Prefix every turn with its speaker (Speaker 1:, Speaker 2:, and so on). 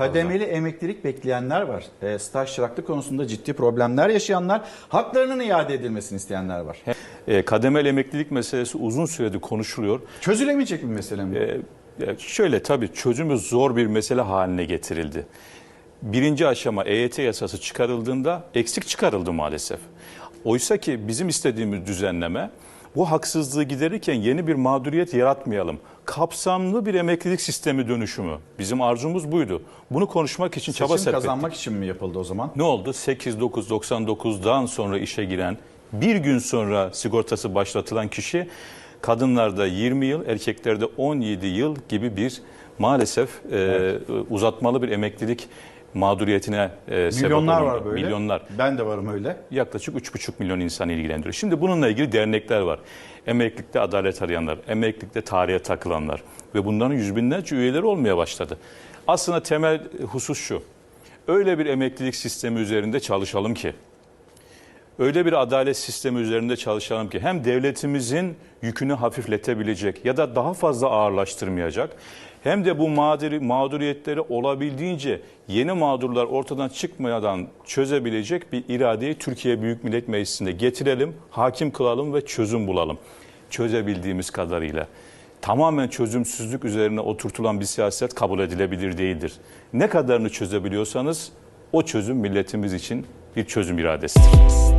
Speaker 1: Kademeli emeklilik bekleyenler var. E, staj çıraklık konusunda ciddi problemler yaşayanlar, haklarının iade edilmesini isteyenler var.
Speaker 2: E, kademeli emeklilik meselesi uzun süredir konuşuluyor.
Speaker 1: Çözülemeyecek bir mesele mi?
Speaker 2: E, e, şöyle tabii çözümü zor bir mesele haline getirildi. Birinci aşama EYT yasası çıkarıldığında eksik çıkarıldı maalesef. Oysa ki bizim istediğimiz düzenleme bu haksızlığı giderirken yeni bir mağduriyet yaratmayalım. Kapsamlı bir emeklilik sistemi dönüşümü. Bizim arzumuz buydu. Bunu konuşmak için çaba
Speaker 1: Seçim
Speaker 2: sarf ettik.
Speaker 1: kazanmak için mi yapıldı o zaman?
Speaker 2: Ne oldu? 8-9-99'dan sonra işe giren, bir gün sonra sigortası başlatılan kişi kadınlarda 20 yıl, erkeklerde 17 yıl gibi bir maalesef e, uzatmalı bir emeklilik mağduriyetine e, sebep
Speaker 1: Milyonlar
Speaker 2: olundu.
Speaker 1: var böyle.
Speaker 2: Milyonlar.
Speaker 1: Ben de varım öyle.
Speaker 2: Yaklaşık 3,5 milyon insan ilgilendiriyor. Şimdi bununla ilgili dernekler var. Emeklilikte adalet arayanlar, emeklilikte tarihe takılanlar ve bunların yüz binlerce üyeleri olmaya başladı. Aslında temel husus şu. Öyle bir emeklilik sistemi üzerinde çalışalım ki, öyle bir adalet sistemi üzerinde çalışalım ki hem devletimizin yükünü hafifletebilecek ya da daha fazla ağırlaştırmayacak hem de bu mağduri, mağduriyetleri olabildiğince yeni mağdurlar ortadan çıkmadan çözebilecek bir iradeyi Türkiye Büyük Millet Meclisi'nde getirelim, hakim kılalım ve çözüm bulalım. Çözebildiğimiz kadarıyla. Tamamen çözümsüzlük üzerine oturtulan bir siyaset kabul edilebilir değildir. Ne kadarını çözebiliyorsanız o çözüm milletimiz için bir çözüm iradesidir.